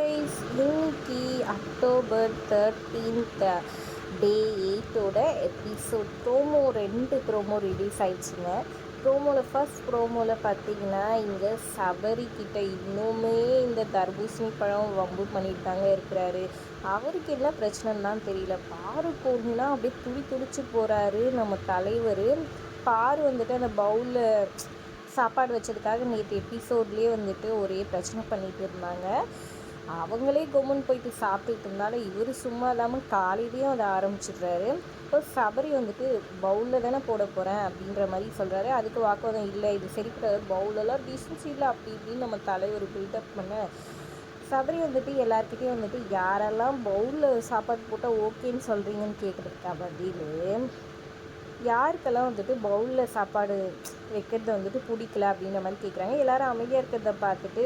Guys இன்னைக்கு October thirteenth day எயிட்டோட episode promo ரெண்டு ப்ரோமோ ரிலீஸ் ஆயிடுச்சுங்க. ப்ரோமோவில் ஃபஸ்ட் ப்ரோமோவில் பார்த்தீங்கன்னா இங்கே சபரி கிட்ட இன்னுமே இந்த தர்பூசணி பழம் வம்பு பண்ணிட்டு தாங்க இருக்கிறாரு. அவருக்கு என்ன பிரச்சனைலாம் தான் தெரியல. பாரு கோகினா அப்படியே துடி துடிச்சு போகிறாரு நம்ம தலைவர். பாரு வந்துட்டு அந்த பவுலில் சாப்பாடு வச்சதுக்காக நேற்று எபிசோட்லேயே வந்துட்டு ஒரே பிரச்சனை பண்ணிகிட்டு இருந்தாங்க. அவங்களே கொம்முன்னு போயிட்டு சாப்பிட்டுட்டு இருந்தாலும் இவர் சும்மா இல்லாமல் காலையிலேயும் அதை ஆரம்பிச்சிடுறாரு. இப்போ சபரி வந்துட்டு பவுலில் தானே போட போகிறேன் அப்படின்ற மாதிரி சொல்கிறாரு அதுக்கு வாக்குவாதம் இல்லை. இது சரிப்படாது பவுலெல்லாம் டீசன்சி இல்லை. அப்படி இப்படின்னு நம்ம தலைவர் பில்டப் பண்ண சபரி வந்துட்டு எல்லாருக்கிட்டையும் வந்துட்டு யாரெல்லாம் பவுலில் சாப்பாடு போட்டால் ஓகேன்னு சொல்கிறீங்கன்னு கேட்குறதுக்கா பதில் யாருக்கெல்லாம் வந்துட்டு பவுலில் சாப்பாடு வைக்கிறது வந்துட்டு பிடிக்கல? அப்படின்ற மாதிரி கேட்குறாங்க எல்லாரும் அமைதியாக இருக்கிறத பார்த்துட்டு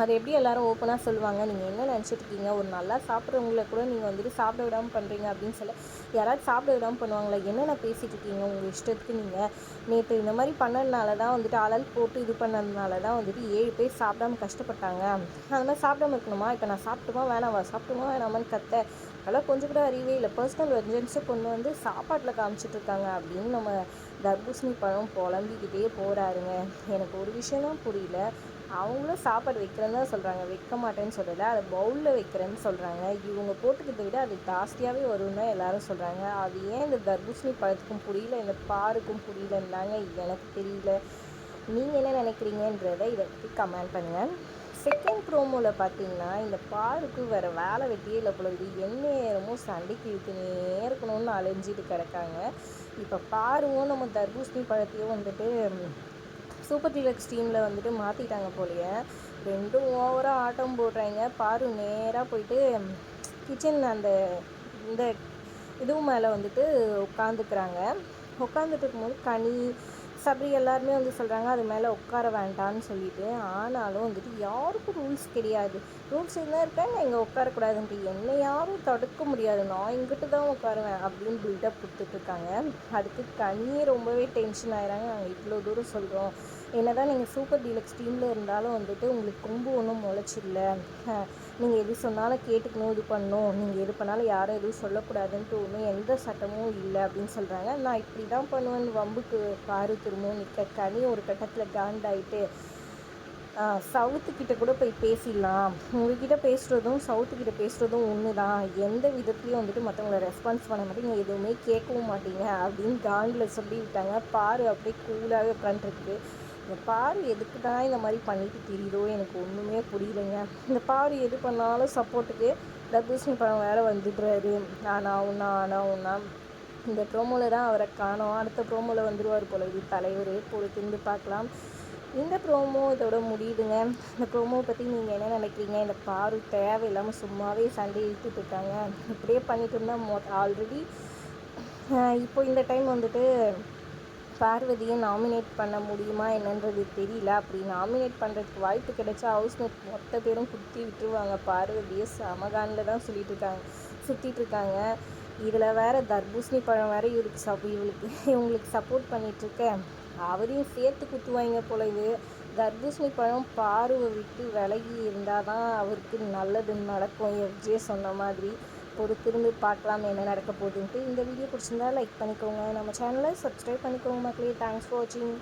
அதை எப்படி எல்லாரும் ஓப்பனாக சொல்லுவாங்க? நீங்கள் என்ன நினச்சிட்டு இருக்கீங்க? ஒரு நல்லா சாப்பிட்றவங்கள கூட நீங்கள் வந்துட்டு சாப்பிட விடாமல் பண்ணுறீங்க அப்படின்னு சொல்ல யாராவது சாப்பிட விடாமல் பண்ணுவாங்களா? என்னென்ன பேசிகிட்டு இருக்கீங்க? உங்கள் இஷ்டத்துக்கு நீங்கள் நேற்று இந்த மாதிரி பண்ணதுனால தான் வந்துட்டு ஆளால் போட்டு இது பண்ணதுனால தான் வந்துட்டு ஏழு பேர் சாப்பிடாம கஷ்டப்பட்டாங்க. அதனால் மாதிரி சாப்பிடாம இருக்கணுமா? இப்போ நான் சாப்பிட்டுமா வேணாமா? சாப்பிட்டுமா வேணாமான்னு கத்த அதெல்லாம் கொஞ்சம் கூட அறிவே இல்லை. பர்சனல் வெஞ்சன்ஸை கொண்டு வந்து சாப்பாட்டில் காமிச்சிட்டு இருக்காங்க அப்படின்னு நம்ம தர்பூசணி பழம் புலம்பிக்கிட்டே போகிறாருங்க எனக்கு ஒரு விஷயம் தான் புரியல. அவங்களும் சாப்பாடு வைக்கிறேன்னு தான் சொல்கிறாங்க வைக்க மாட்டேன்னு சொல்லலை. அதை பவுலில் வைக்கிறேன்னு சொல்கிறாங்க இவங்க போட்டுக்கிறத விட அது ஜாஸ்தியாகவே வரும்னு தான் எல்லாரும் சொல்கிறாங்க அது ஏன் இந்த தர்பூசணி பழத்துக்கும் புரியல? இந்த பாருக்கும் புரியலன்னாங்க. எனக்கு தெரியல. நீங்கள் என்ன நினைக்கிறீங்கன்றதை இதை பற்றி கமெண்ட் பண்ணுங்கள் செகண்ட் ப்ரோமோவில் பார்த்தீங்கன்னா இந்த பாருக்கு வேறு வேலை வெட்டியே இல்லை பொழுது எந்நேரமும் சண்டைக்கு இழுத்துனே இருக்கணும்னு அலைஞ்சிட்டு கிடக்காங்க. இப்போ பாருவும் நம்ம தர்பூசணி பழத்தையும் வந்துட்டு சூப்பர் டீலக்ஸ் டீமில் வந்துட்டு மாற்றிட்டாங்க போலையே. ரெண்டும் ஓவராக ஆட்டம் போடுறாங்க. பாரு நேராக போயிட்டு கிச்சன் அந்த இந்த இதுவும் மேலே வந்துட்டு உட்காந்துக்கிறாங்க உட்காந்துட்டு இருக்கும்போது கனி சபரி எல்லாருமே வந்து சொல்கிறாங்க அது மேலே உட்கார வேண்டாம்னு சொல்லிட்டு. ஆனாலும் வந்துட்டு யாருக்கும் ரூல்ஸ் கிடையாது ரூல்ஸ் என்ன இருக்காங்க இங்கே உட்காரக்கூடாதுன்ட்டு. என்னை யாரும் தடுக்க முடியாது. நான் இங்கிட்டு தான் உட்காருவேன் அப்படின்னு பில்டப் கொடுத்துட்ருக்காங்க அதுக்கு கனியே ரொம்பவே டென்ஷன் ஆகிறாங்க நாங்கள் இவ்வளோ தூரம் சொல்கிறோம் என்ன தான் நீங்கள் சூப்பர் டீலக்ஸ் டீமில் இருந்தாலும் வந்துட்டு உங்களுக்கு கொம்பு ஒன்றும் முளைச்சிடல நீங்கள் எது சொன்னாலும் கேட்டுக்கணும் இது பண்ணணும். நீங்கள் எது பண்ணாலும் யாரும் எதுவும் சொல்லக்கூடாதுன்ட்டு ஒன்றும் எந்த சட்டமும் இல்லை அப்படின்னு சொல்கிறாங்க நான் இப்படி தான் பண்ணுவேன். வம்புக்கு பாரு திரும்பவும் நிற்க கனி ஒரு கட்டத்தில் காண்டாயிட்டு சவுத்துக்கிட்ட கூட போய் பேசிடலாம். உங்ககிட்ட பேசுகிறதும் சவுத்துக்கிட்ட பேசுகிறதும் ஒன்று தான் எந்த விதத்துலையும் வந்துட்டு மற்றவங்கள ரெஸ்பான்ஸ் பண்ண மாட்டீங்க. எதுவுமே கேட்கவும் மாட்டீங்க அப்படின்னு காண்டில் சொல்லி விட்டாங்க பாரு அப்படியே கூலாகவே உட்காந்துருக்கு இந்த பாரு எதுக்கு தான் இந்த மாதிரி பண்ணிட்டு தெரியுதோ? எனக்கு ஒன்றுமே புரியலைங்க. இந்த பாரு எது பண்ணாலும் சப்போர்ட்டுக்கு தர்பூசணி பழம் வேறு வந்துடுறாரு. ஆனா ஒன்றா ஆனா ஒன்றா இந்த ப்ரோமோவில் தான் அவரை காணோம். அடுத்த ப்ரோமோவில் வந்துடுவார் போல இது தலைவர் பொறுத்திருந்து பார்க்கலாம். இந்த ப்ரோமோ இதோட முடியுதுங்க. இந்த ப்ரோமோ பற்றி நீங்கள் என்ன நினைக்கிறீங்க? இந்த பாரு தேவையில்லாமல் சும்மாவே சண்டை இழுத்துட்டு இருக்காங்க. இப்படியே பண்ணிட்டு இருந்தால் மோ ஆல்ரெடி இப்போ இந்த டைம் வந்துட்டு பார்வதியை நாமினேட் பண்ண முடியுமா என்னன்றது தெரியல. அப்படி நாமினேட் பண்ணுறதுக்கு வாய்ப்பு கிடைச்சா ஹவுஸ்மேட் மொத்த பேரும் குத்தி விட்டுருவாங்க. பார்வதியை சமகானில் தான் சொல்லிட்டு இருக்காங்க. சுற்றிட்டு இருக்காங்க. இதில் வேறு தர்பூசணி பழம் வேறு இவருக்கு சப் இவளுக்கு இவங்களுக்கு சப்போர்ட் பண்ணிகிட்ருக்கேன் அவரையும் சேர்த்து குத்துவாங்க போல இது. தர்பூசணி பழம் பார்வை விட்டு விலகி இருந்தால் தான் அவருக்கு நல்லது நடக்கும். எஃப்ஜே சொன்ன மாதிரி. பொறுத்திருந்து பார்க்கலாம் என்ன நடக்க போகுதுன்ட்டு இந்த வீடியோ பிடிச்சிருந்தா லைக் பண்ணிக்கோங்க. நம்ம சேனலை சப்ஸ்கிரைப் பண்ணிக்கோங்க மக்களே. தேங்க்ஸ் ஃபார் வாட்சிங்